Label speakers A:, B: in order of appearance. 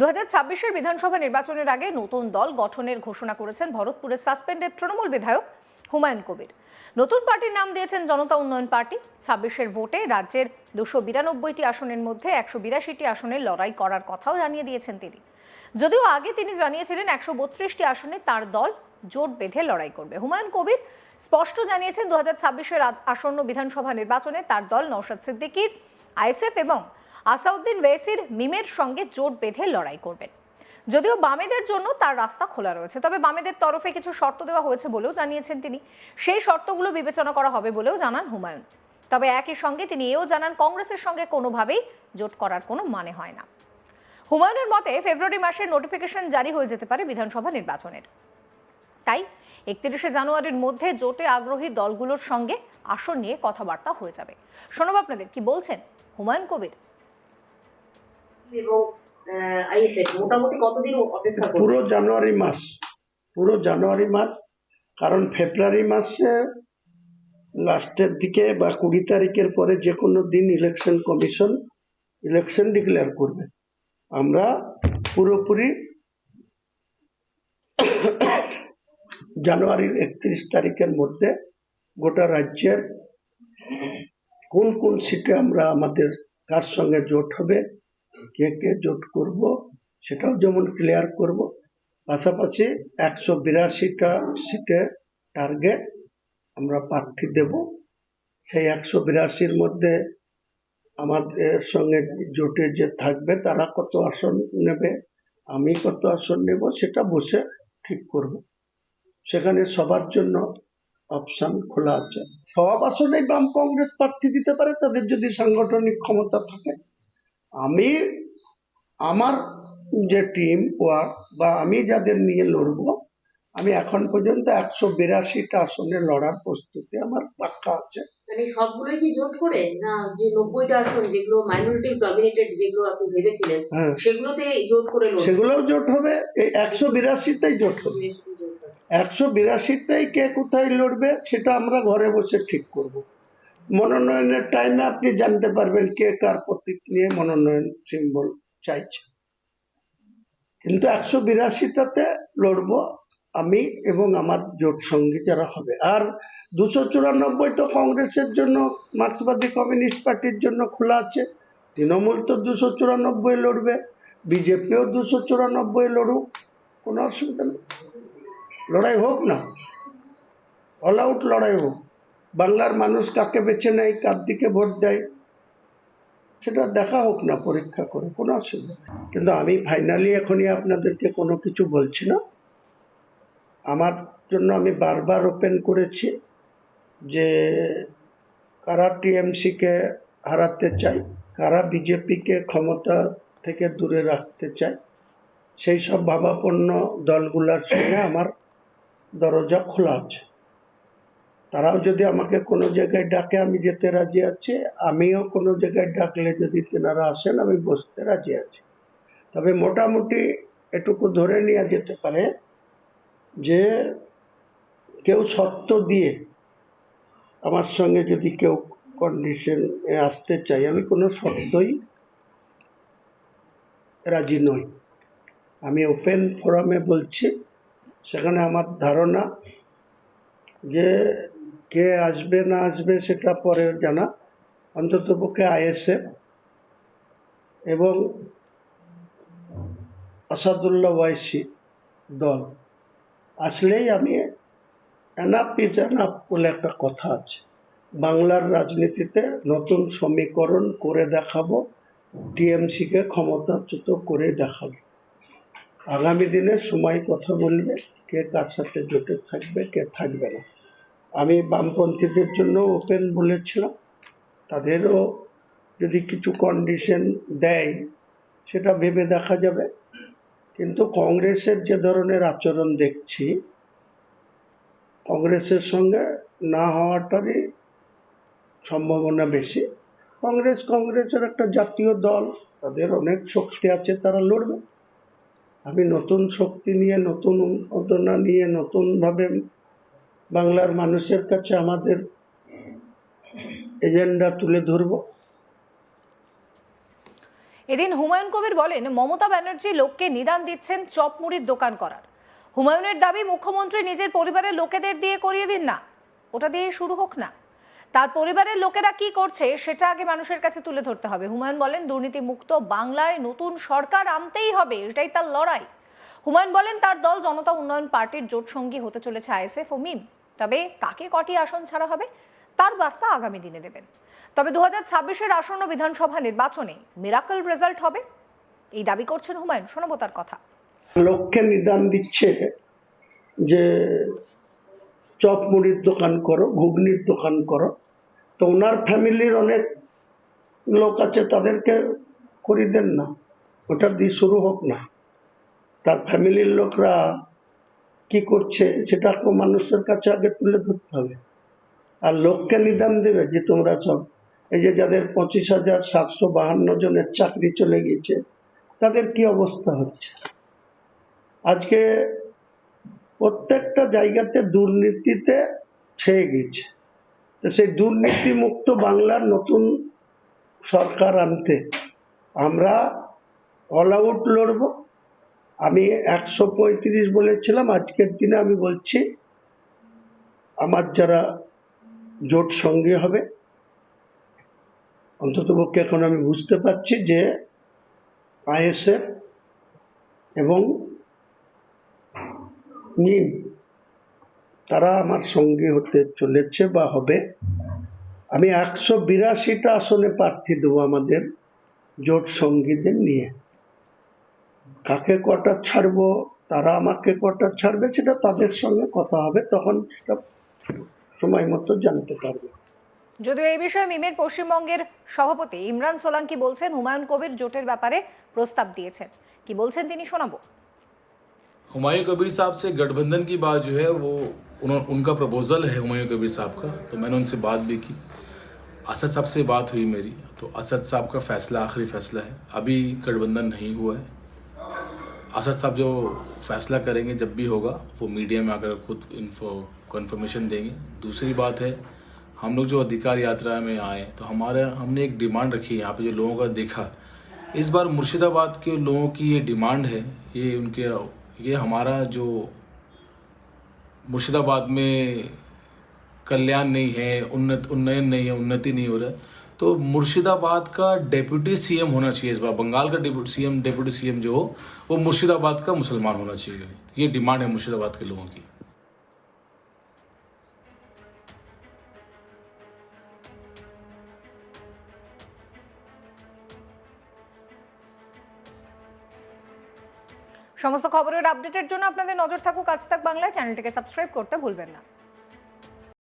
A: দু হাজার বিধানসভা নির্বাচনের আগে নতুন দল গঠনের ঘোষণা করেছেন ভরতপুরের সাসপেন্ডেড তৃণমূল বিধায়ক হুমায়ুন কবির। নতুন পার্টির নাম দিয়েছেন জনতা উন্নয়ন পার্টি। ছাব্বিশের ভোটে রাজ্যের দুশো বিরানব্বইটি আসনের মধ্যে একশো বিরাশিটি আসনে লড়াই করার কথাও জানিয়ে দিয়েছেন তিনি। যদিও আগে তিনি জানিয়েছিলেন একশো বত্রিশটি আসনে তার দল জোট বেঁধে লড়াই করবে। হুমায়ুন কবির স্পষ্ট জানিয়েছেন দু হাজার আসন্ন বিধানসভা নির্বাচনে তার দল নৌশাদ সিদ্দিকির, আইএসএফ এবং আসাউদ্দিন ওয়েসির মিমের সঙ্গে জোট বেঁধে লড়াই করবেন। যদিও বামেদের জন্য তার রাস্তা খোলা রয়েছে, তবে বামেদের তরফে কিছু শর্ত দেওয়া হয়েছে বলেও জানিয়েছেন তিনি। সেই শর্তগুলো বিবেচনা করা হবে বলেও জানান হুমায়ুন। তবে একই সঙ্গে তিনি এও জানান, কংগ্রেসের সঙ্গে কোনোভাবেই জোট করার কোনো মানে হয় না। হুমায়ুনের মতে ফেব্রুয়ারি মাসের নোটিফিকেশন জারি হয়ে যেতে পারে বিধানসভা নির্বাচনের। তাই একত্রিশে জানুয়ারির মধ্যে জোটে আগ্রহী দলগুলোর সঙ্গে আসন নিয়ে কথাবার্তা হয়ে যাবে। শোনব আপনাদের কি বলছেন হুমায়ুন কবির।
B: পুরো জানুয়ারি মাস, পুরো জানুয়ারি মাস, কারণ ফেব্রুয়ারি মাসে লাস্টের দিকে বা কুড়ি তারিখের পরে যে কোনো দিন ইলেকশন কমিশন ইলেকশন ডিক্লেয়ার করবে। আমরা পুরোপুরি জানুয়ারির একত্রিশ তারিখের মধ্যে গোটা রাজ্যের কোন কোন সিটে আমরা আমাদের কার সঙ্গে জোট হবে কে কে জোট করব, সেটাও যেমন ক্লিয়ার করব। পাশাপাশি একশো বিরাশিটা সিটে টার্গেট আমরা প্রার্থী দেব। সেই একশো বিরাশির মধ্যে আমাদের সঙ্গে জোটে যে থাকবে, তারা কত আসন নেবে, আমি কত আসন নেব, সেটা বসে ঠিক করব। সেখানে সবার জন্য অপশন খোলা আছে। সব আসনেই বাম কংগ্রেস প্রার্থী দিতে পারে, তাদের যদি সাংগঠনিক ক্ষমতা থাকে। আমি আমার যে টিম ওয়ার্ক বা আমি যাদের নিয়ে লড়বো আমি এখন পর্যন্ত একশো বিরাশিটা আসনে লড়ার প্রস্তুতি আমার পাক্কা আছে।
C: মানে সবগুলোই কি জোট করে? না যে নব্বইটা আসন যেগুলো মাইনরিটি ডমিনেটেড যেগুলো আপনি ভেবেছিলেন
B: হ্যাঁ।
C: সেগুলোতে জোট করে
B: সেগুলোও জোট হবে এই একশো বিরাশিতেই জোট হবে। একশো বিরাশিতেই কে কোথায় লড়বে সেটা আমরা ঘরে বসে ঠিক করব। মনোনয়নের টাইমে আপনি জানতে পারবেন কে কার প্রতীক নিয়ে মনোনয়ন সিম্বল চাইছে। কিন্তু একশো বিরাশিটাতে লড়বো আমি এবং আমার জোট সঙ্গী যারা হবে। আর দুশো চুরানব্বই তো কংগ্রেসের জন্য, মার্ক্সবাদী কমিউনিস্ট পার্টির জন্য খোলা আছে। তৃণমূল তো দুশো চুরানব্বই লড়বে, বিজেপিও দুশো চুরানব্বই লড়ুক, কোনো অসুবিধা নেই। লড়াই হোক না। অল আউট লড়াই হোক। বাংলার মানুষ কাকে বেছে নেয়, কার দিকে ভোট দেয়, সেটা দেখা হোক না, পরীক্ষা করে, কোনো অসুবিধা। কিন্তু আমি ফাইনালি এখনই আপনাদেরকে কোনো কিছু বলছি না আমার জন্য আমি বারবার ওপেন করেছি যে কারা টিএমসি কে হারাতে চাই কারা বিজেপিকে ক্ষমতা থেকে দূরে রাখতে চায়, সেই সব ভাবাপন্ন দলগুলোর সঙ্গে আমার দরজা খোলা আছে তারাও যদি আমাকে কোনো জায়গায় ডাকে, আমি যেতে রাজি আছি। আমিও কোনো জায়গায় ডাকলে যদি তেনারা আসেন, আমি বসতে রাজি আছি। তবে মোটামুটি এটুকু ধরে নেওয়া যেতে পারে যে কেউ সত্য দিয়ে আমার সঙ্গে যদি কেউ কন্ডিশন আসতে চাই আমি কোনো শর্তই রাজি নই। আমি ওপেন ফোরামে বলছি, সেখানে আমার ধারণা যে কে আসবে, না আসবে সেটা পরে জানা। অন্তত পক্ষে আইএসএফ এবং আসাদুল্লাহ ওয়াইসি দল। আসলেই আমি এনাফ ইজ এনাফ বলে একটা কথা আছে। বাংলার রাজনীতিতে নতুন সমীকরণ করে দেখাবো, টিএমসিকে ক্ষমতাচ্যুত করে দেখাবো। আগামী দিনে সময় কথা বলবে, কে কার সাথে জোটে থাকবে, কে থাকবে না। আমি বামপন্থীদের জন্য ওপেন বলেছিলাম। তাদেরও যদি কিছু কন্ডিশন দেয়, সেটা ভেবে দেখা যাবে। কিন্তু কংগ্রেসের যে ধরনের আচরণ দেখছি, কংগ্রেসের সঙ্গে না হওয়াটারই সম্ভাবনা বেশি। কংগ্রেস কংগ্রেসের একটা জাতীয় দল, তাদের অনেক শক্তি আছে, তারা লড়বে। আমি নতুন শক্তি নিয়ে, নতুন উদ্যোগনা নিয়ে, নতুনভাবে বাংলার মানুষের কাছে আমাদের এজেন্ডা তুলে ধরবো।
A: এদিন হুমায়ুন কবির বলেন, মমতা ব্যানার্জি লোককে নিদান দিচ্ছেন চপ মুড়ির দোকান করার। হুমায়ুনের দাবি, মুখ্যমন্ত্রী নিজের পরিবারের লোকেদের দিয়ে করিয়ে দিন না। ওটা দিয়ে শুরু হোক না। তার পরিবারের লোকেরা কি করছে, সেটা আগে মানুষের কাছে তুলে ধরতে হবে। হুমায়ুন বলেন দুর্নীতি মুক্ত বাংলায় নতুন সরকার আনতেই হবে, এটাই তার লড়াই। হুমায়ুন বলেন, তার দল জনতা উন্নয়ন পার্টির জোট সঙ্গী হতে চলেছে আইএসএফ ও মিম। তবে কাকে কটি আসন ছাড়া হবে তার বার্তা আগামী দিনে দেবেন। তবে দু হাজার ছাব্বিশের আসন্ন বিধানসভা নির্বাচনে মিরাকল রেজাল্ট হবে। এই দাবি করছেন হুমায়ুন, শোনাবো তার কথা।
B: লোককে নিদান দিচ্ছে যে চপ মুড়ির দোকান করো, ঘুগনির দোকান করো। তো ওনার ফ্যামিলির অনেক লোক আছে, তাদেরকে করি দেন না। ওটা দিয়ে শুরু হোক না। তার ফ্যামিলির লোকরা কি করছে সেটা তো মানুষের কাছে আগে তুলে ধরতে হবে। আর লোককে নিদান দেবে যে তোমরা সব, এই যে যাদের পঁচিশ হাজার সাতশো বাহান্ন জনের চাকরি চলে গেছে তাদের কি অবস্থা হচ্ছে? আজকে প্রত্যেকটা জায়গাতে দুর্নীতিতে ছেয়ে গেছে তো সেই দুর্নীতি মুক্ত বাংলার নতুন সরকার আনতে আমরা অল আউট লড়ব। আমি একশো পঁয়ত্রিশ বলেছিলাম, আজকের দিনে আমি বলছি, আমার যারা জোট সঙ্গে হবে অন্তত পক্ষে এখন আমি বুঝতে পারছি যে আইএসএফ এবং মিম তারা আমার সঙ্গে হতে চলেছে বা হবে। আমি একশো বিরাশিটা আসনে প্রার্থী দেবো আমাদের জোট সঙ্গীদের নিয়ে। কাকে কটা ছাড়বো তারা আমাকে কটা ছাড়বে সেটা তাদের সঙ্গে কথা হবে তখন সেটা সময় মতো জানতে পারবে
A: যদিও এই বিষয়ে মিমের পশ্চিমবঙ্গের সভাপতি ইমরান সোলাঙ্কি বলছেন হুমায়ুন কবির জোটের ব্যাপারে প্রস্তাব দিয়েছেন কি বলছেন তিনি শোনাবো
D: हुमायूं कबीर साहब से गठबंधन की बात जो है वो उन्हों, उनका प्रपोजल है हुमायूं कबीर साहब का तो मैंने उनसे बात भी की असद साहब से बात हुई मेरी तो असद साहब का फैसला आखिरी फैसला है अभी गठबंधन नहीं हुआ है असद साहब जो फैसला करेंगे जब भी होगा, वो मीडिया में आकर खुद इन्फो कन्फर्मेशन देंगे। दूसरी बात है, हम लोग जो अधिकार यात्रा में आए तो हमारे, हमने एक डिमांड रखी है, यहाँ पे जो लोगों का देखा। इस बार मुर्शिदाबाद के लोगों की ये डिमांड है, ये उनके, ये हमारा जो मुर्शिदाबाद में कल्याण नहीं है, उन्नत, उन्नयन नहीं है, उन्नति नहीं हो रहा है तो मुर्शिदाबाद का डेप्यूटी सीएम होना चाहिए इस बार बंगाल का डेप्यूटी सीएम डेप्यूटी सीएम जो हो वो मुर्शिदाबाद का मुसलमान होना चाहिए ये डिमांड है मुर्शिदाबाद के लोगों की
A: সমস্ত খবরের আপডেটের জন্য আপনাদের নজর থাকুক আজ তাক বাংলায় চ্যানেলটিকে সাবস্ক্রাইব করতে ভুলবেন না